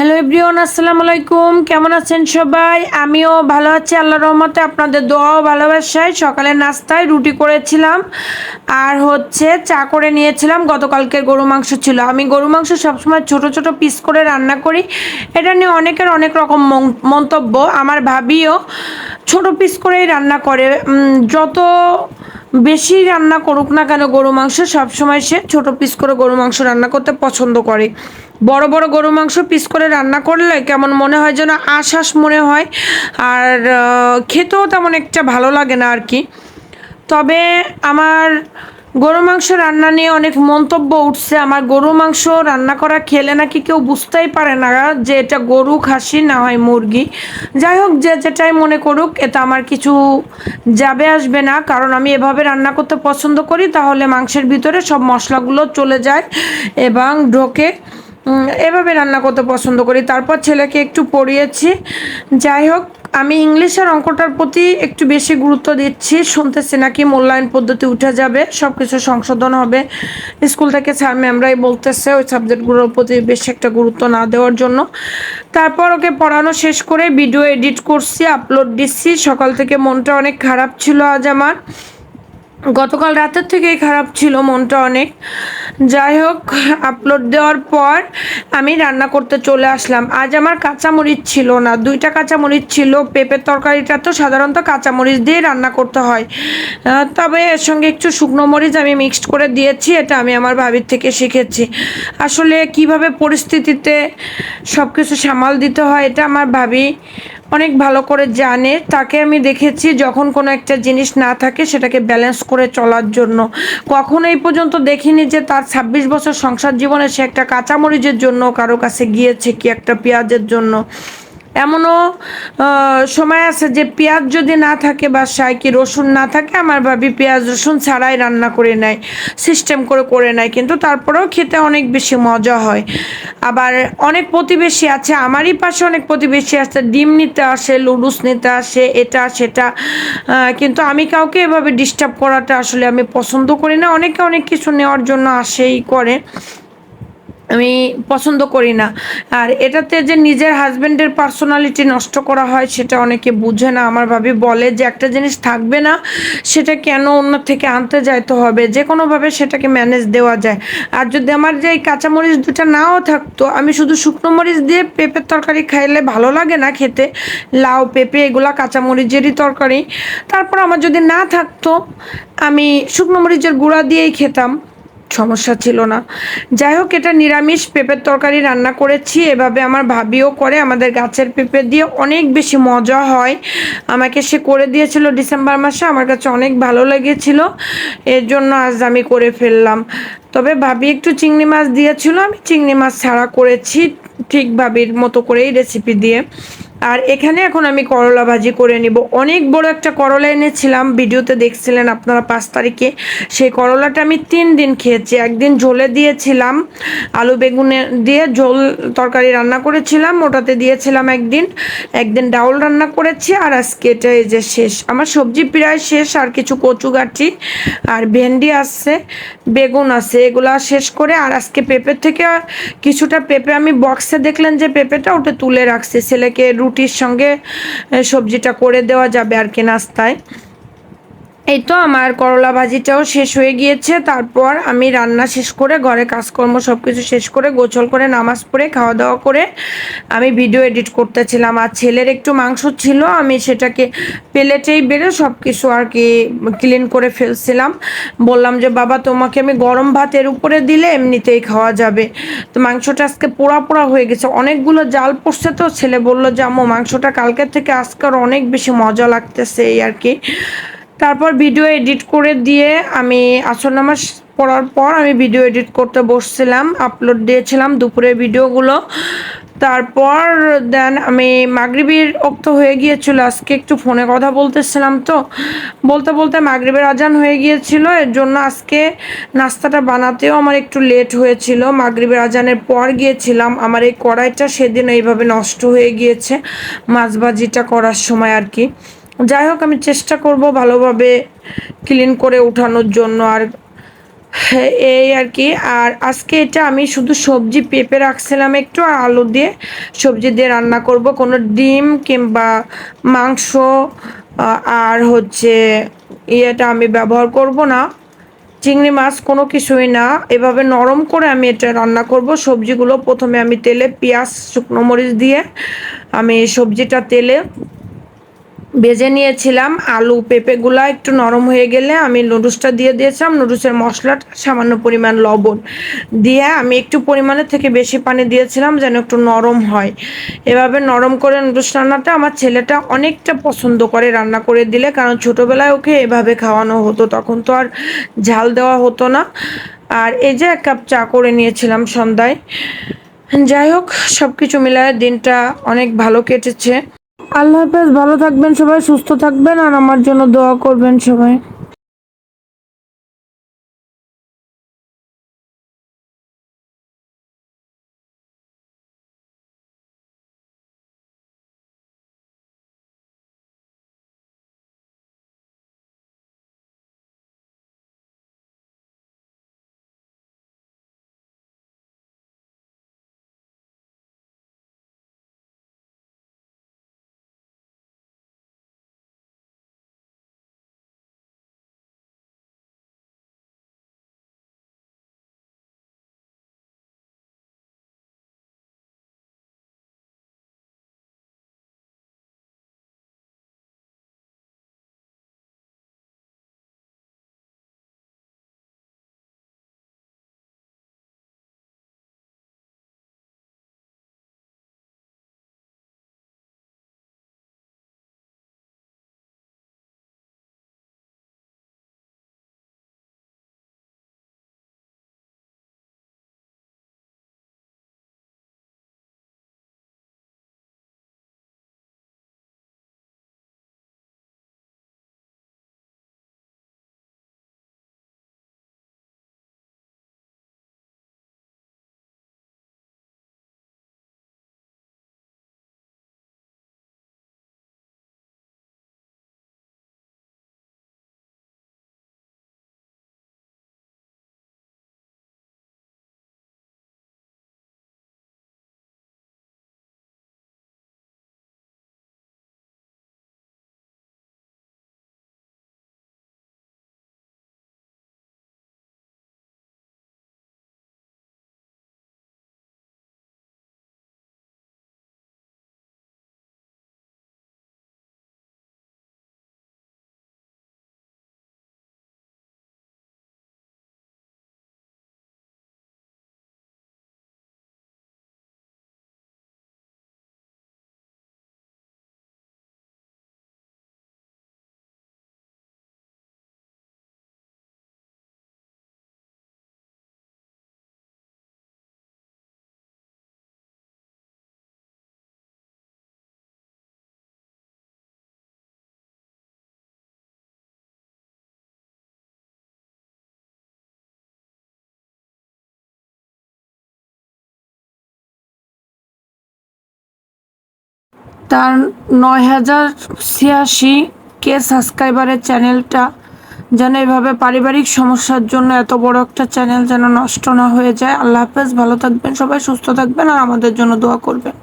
Hello everyone আসসালামু আলাইকুম। কেমন আছেন সবাই? আমিও ভালো আছি, আল্লাহর রহমতে। আপনাদের দোয়াও ভালোবাসায়। সকালে নাস্তায় রুটি করেছিলাম আর হচ্ছে চা করে নিয়েছিলাম। গতকালকে গরু মাংস ছিল। আমি গরু মাংস সবসময় ছোট ছোট পিস করে রান্না করি। এটা নিয়ে অনেকের অনেক রকম মন্তব্য। আমার ভাবিও ছোট পিস করেই রান্না করে। যত বেশি রান্না করুক না কেন গরু মাংস সবসময় সে ছোট পিস করে গরু মাংস রান্না করতে পছন্দ করে। বড় বড় গরু মাংস পিস করে রান্না করলে কেমন মনে হয় যেন আশ্বাস মনে হয়, আর খেতেও তেমন একটা ভালো লাগে না আর কি। তবে আমার গরু মাংস রান্না নিয়ে অনেক মন্তব্য উঠছে। আমার গরু মাংস রান্না করা খেলে নাকি কেউ বুঝতেই পারে না যে এটা গরু, খাসি, না হয় মুরগি। যাই হোক, যে যেটাই মনে করুক এটা আমার কিছু যাবে আসবে না। কারণ আমি এভাবে রান্না করতে পছন্দ করি, তাহলে মাংসের ভিতরে সব মশলাগুলো চলে যায় এবং ঢোকে। এভাবে রান্না করতে পছন্দ করি। তারপর ছেলেকে একটু পড়িয়েছি। যাই হোক আমি ইংলিশের অঙ্কটার প্রতি একটু বেশি গুরুত্ব দিচ্ছি। শুনতেছি নাকি মূল্যায়ন পদ্ধতি উঠে যাবে সব কিছু সংশোধন হবে। স্কুল থেকে স্যার ম্যামরাই বলতেছে ওই সাবজেক্টগুলোর প্রতি বেশি একটা গুরুত্ব না দেওয়ার জন্য। তারপর ওকে পড়ানো শেষ করে ভিডিও এডিট করছি, আপলোড দিচ্ছি। সকাল থেকে মনটা অনেক খারাপ ছিল আজ আমার। গতকাল রাতের থেকেই খারাপ ছিল মনটা অনেক। যাই হোক আপলোড দেওয়ার পর আমি রান্না করতে চলে আসলাম। আজ আমার কাঁচামরিচ ছিল না। দুইটা কাঁচামরিচ ছিল, পেঁপের তরকারিটা তো সাধারণত কাঁচামরিচ দিয়ে রান্না করতে হয়। তবে এর সঙ্গে একটু শুকনো মরিচ আমি মিক্সড করে দিয়েছি, এটা আমি আমার ভাবির থেকে শিখেছি। আসলে কীভাবে পরিস্থিতিতে সব কিছু সামাল দিতে হয়, এটা আমার ভাবি অনেক ভালো করে জানে। তাকে আমি দেখেছি যখন কোনো একটা জিনিস না থাকে, সেটাকে ব্যালেন্স করে চলার জন্য। কখনো এই পর্যন্ত দেখিনি যে তার ছাব্বিশ বছর সংসার জীবনে সে একটা কাঁচামরিচের জন্য কারও কাছে গিয়েছে কি একটা পেঁয়াজের জন্য। এমনও সময় আছে যে পেঁয়াজ যদি না থাকে বাসায় কি রসুন না থাকে, আমার ভাবি পেঁয়াজ রসুন ছাড়াই রান্না করে নেয় সিস্টেম করে করে নেয়। কিন্তু তারপরেও খেতে অনেক বেশি মজা হয়। আবার অনেক প্রতিবেশী আছে, আমারই পাশে অনেক প্রতিবেশী আছে, ডিম নিতে আসে লুডুস নিতে আসে, এটা, সেটা কিন্তু আমি কাউকে এভাবে ডিস্টার্ব করাটা আসলে আমি পছন্দ করি না। অনেকে অনেক কিছু নেওয়ার জন্য আসেই করে। আমি পছন্দ করি না। আর এটাতে যে নিজের হাজবেন্ডের পার্সোনালিটি নষ্ট করা হয়, সেটা অনেকে বুঝে না। আমার ভাবি বলে যে একটা জিনিস থাকবে না, সেটা কেন অন্য থেকে আনতে যাইতে হবে? যে কোনোভাবে সেটাকে ম্যানেজ দেওয়া যায়। আর যদি আমার যে এই কাঁচামরিচ দুটা নাও থাকতো, আমি শুধু শুকনো মরিচ দিয়ে পেঁপের তরকারি খাইলে ভালো লাগে না খেতে। লাউ, পেঁপে, এগুলা কাঁচামরিচেরই তরকারি। তারপর আমার যদি না থাকতো, আমি শুকনো মরিচের গুঁড়া দিয়েই খেতাম। সমস্যা ছিল না। যাই হোক, এটা নিরামিষ পেঁপের তরকারি রান্না করেছি। এভাবে আমার ভাবিও করে, আমাদের গাছের পেঁপে দিয়ে অনেক বেশি মজা হয়। আমাকে সে করে দিয়েছিল ডিসেম্বর মাসে, আমার কাছে অনেক ভালো লেগেছিল। এর জন্য আজ আমি করে ফেললাম। তবে ভাবি একটু চিংড়ি মাছ দিয়েছিল, আমি চিংড়ি মাছ ছাড়া করেছি ঠিক ভাবির মতো করেই রেসিপি দিয়ে। আর এখানে এখন আমি করলা ভাজি করে নিব। অনেক বড় একটা করলা এনেছিলাম, ভিডিওতে দেখছিলেন আপনারা পাঁচ তারিখে। সেই করলাটা আমি তিন দিন খেয়েছি, একদিন ঝোলে দিয়েছিলাম, আলু বেগুনে দিয়ে ঝোল তরকারি রান্না করেছিলাম, ওটাতে দিয়েছিলাম একদিন। একদিন ডাউল রান্না করেছি, আর আজকে এটা এই যে শেষ। আমার সবজি প্রায় শেষ, আর কিছু কচু গাঠি আর ভেন্ডি আছে, বেগুন আছে, এগুলা শেষ করে, আর আজকে পেঁপের থেকে কিছুটা পেঁপে আমি বক্সে দেখলেন যে পেঁপেটা ওটা তুলে রাখছি। ছেলেকে রুটির সঙ্গে সবজিটা করে দেওয়া যাবে আর কি নাস্তায়। এই তো আমার করলা ভাজিটাও শেষ হয়ে গিয়েছে, তারপর আমি রান্না শেষ করে, ঘরে কাজকর্ম সব কিছু শেষ করে, গোছল করে, নামাজ পড়ে খাওয়া দাওয়া করে আমি ভিডিও এডিট করতেছিলাম। আর ছেলের একটু মাংস ছিল, আমি সেটাকে প্লেটেই বেড়ে সব কিছু আর কি ক্লিন করে ফেলছিলাম। বললাম যে, বাবা, তোমাকে আমি গরম ভাতের উপরে দিলে এমনিতেই খাওয়া যাবে। তো মাংসটা আজকে পোড়া পোড়া হয়ে গেছে, অনেকগুলো জাল পড়ছে তো, ছেলে বলল যে, আম্মু, মাংসটা কালকের থেকে আজকের অনেক বেশি মজা লাগতেছে এই আর কি। তারপর ভিডিও এডিট করে দিয়ে আমি আসর নামাজ পড়ার পর আমি ভিডিও এডিট করতে বসছিলাম আপলোড দিয়েছিলাম দুপুরের ভিডিওগুলো তারপর দেন আমি মাগরিবির অক্ত হয়ে গিয়েছিল, আজকে একটু ফোনে কথা বলতেছিলাম তো। বলতে বলতে মাগরিবের আজান হয়ে গিয়েছিল, এর জন্য আজকে নাস্তাটা বানাতেও আমার একটু লেট হয়েছিল। মাগরিবের আজানের পর গিয়েছিলাম, আমার এই কড়াইটা সেদিন এইভাবে নষ্ট হয়ে গিয়েছে, মাছ ভাজিটা করার সময় আর কি। যাই হোক, আমি চেষ্টা করব ভালোভাবে ক্লিন করে ওঠানোর জন্য আর এই আর কি। আর আজকে এটা আমি শুধু সবজি পেঁপে রাখছিলাম একটু, আর আলু দিয়ে সবজি দিয়ে রান্না করব। কোনো ডিম কিংবা মাংস আর হচ্ছে ইয়েটা আমি ব্যবহার করব না। চিংড়ি মাছ কোনো কিছুই না। এভাবে নরম করে আমি এটা রান্না করব। সবজিগুলো প্রথমে আমি তেলে পেঁয়াজ, শুকনো মরিচ দিয়ে আমি সবজিটা তেলে ভেজে নিয়েছিলাম আলু পেঁপেগুলা একটু নরম হয়ে গেলে আমি নুডলসটা দিয়ে দিয়েছিলাম। নুডলসের মশলাটা সামান্য পরিমাণ লবণ দিয়ে আমি একটু পরিমাণের থেকে বেশি পানি দিয়েছিলাম যেন একটু নরম হয়। এভাবে নরম করে নুডলস রান্নাটা আমার ছেলেটা অনেকটা পছন্দ করে রান্না করে দিলে, কারণ ছোটোবেলায় ওকে এভাবে খাওয়ানো হতো, তখন তো আর ঝাল দেওয়া হতো না। আর এই যে এক কাপ চা করে নিয়েছিলাম সন্ধ্যায়। যাই হোক সব কিছু মিলায় দিনটা অনেক ভালো কেটেছে। আল্লাহ হাফেজ ভালো থাকবেন সবাই সুস্থ থাকবেন আর আমার জন্য দোয়া করবেন সবাই। তার নয় হাজার ছিয়াশি কে সাবস্ক্রাইবারের চ্যানেলটা যেন এভাবে পারিবারিক সমস্যার জন্য এত বড় একটা চ্যানেল যেন নষ্ট না হয়ে যায়। আল্লাহ হাফেজ, ভালো থাকবেন সবাই, সুস্থ থাকবেন আর আমাদের জন্য দোয়া করবেন।